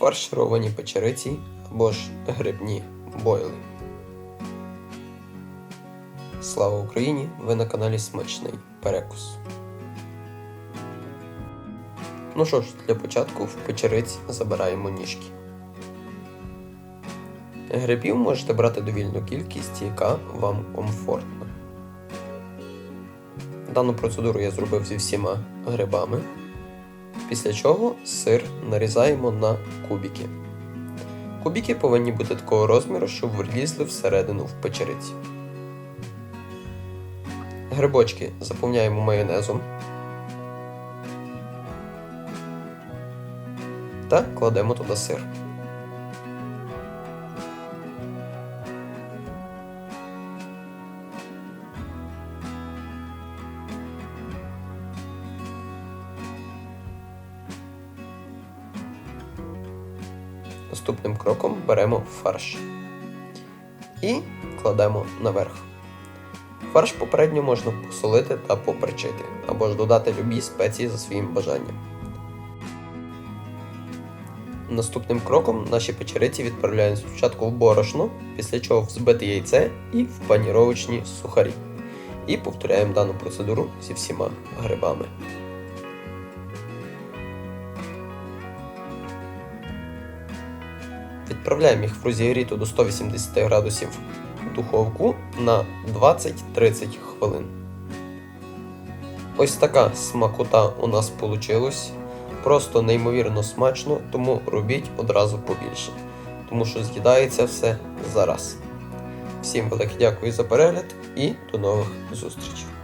фаршировані печериці або ж грибні бойли. Слава Україні! Ви на каналі Смачний Перекус. Ну що ж, для початку в печериць забираємо ніжки. Грибів можете брати довільну кількість, яка вам комфортна. Дану процедуру я зробив зі всіма грибами. Після чого сир нарізаємо на кубики. Кубики повинні бути такого розміру, щоб влізли всередину в печериці. Грибочки заповняємо майонезом та кладемо туди сир. Наступним кроком беремо фарш і кладемо наверх. Фарш попередньо можна посолити та поперчити, або ж додати любі спеції за своїм бажанням. Наступним кроком наші печериці відправляємо спочатку в борошно, після чого в збите яйце і в паніровочні сухарі. І повторяємо дану процедуру зі всіма грибами. Відправляємо їх в розігріту до 180 градусів духовку на 20-30 хвилин. Ось така смакота у нас вийшла. Просто неймовірно смачно, тому робіть одразу побільше, тому що з'їдається все зараз. Всім велике дякую за перегляд і до нових зустрічей!